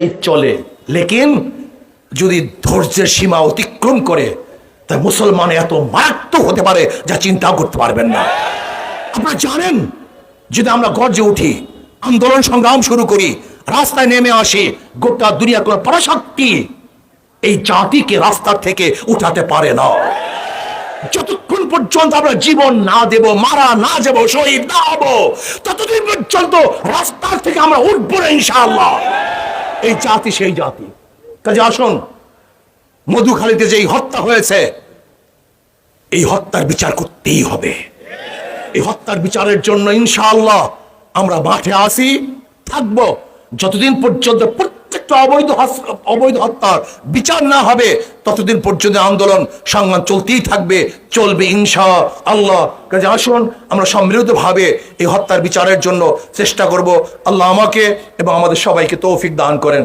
চলে। লেকিন যদি ধৈর্যের সীমা অতিক্রম করে, তা মুসলমান এত মারাত্মক হতে পারে যা চিন্তাও করতে পারবেন না। আপনারা জানেন, যদি আমরা গর্জে উঠি, আন্দোলন সংগ্রাম শুরু করি, রাস্তায় নেমে আসি, গোটা দুনিয়ার কোনো পরাশক্তি এই জাতিকে রাস্তা থেকে উঠাতে পারে না। যতক্ষণ পর্যন্ত আমরা জীবন না দেব, মারা না যাব, শহীদ না হব, ততদিন পর্যন্ত রাস্তার থেকে আমরা উঠবো না ইনশাআল্লাহ। এই জাতি সেই জাতি। কাজে আসুন মধুখালীতে যেই হত্যা হয়েছে, এই হত্যার বিচার করতেই হবে। এই হত্যার বিচারের জন্য ইনশাআল্লাহ আমরা মাঠে আসি, থাকব। যতদিন পর্যন্ত প্রত্যেকটা অবৈধ অবৈধ হত্যার বিচার না হবে, ততদিন পর্যন্ত আন্দোলন সংগ্রাম চলতেই থাকবে, চলবে ইনশা আল্লাহ, কাজে আসুন, আমরা সম্মিলিতভাবে এই হত্যার বিচারের জন্য চেষ্টা করব। আল্লাহ আমাকে এবং আমাদের সবাইকে তৌফিক দান করেন।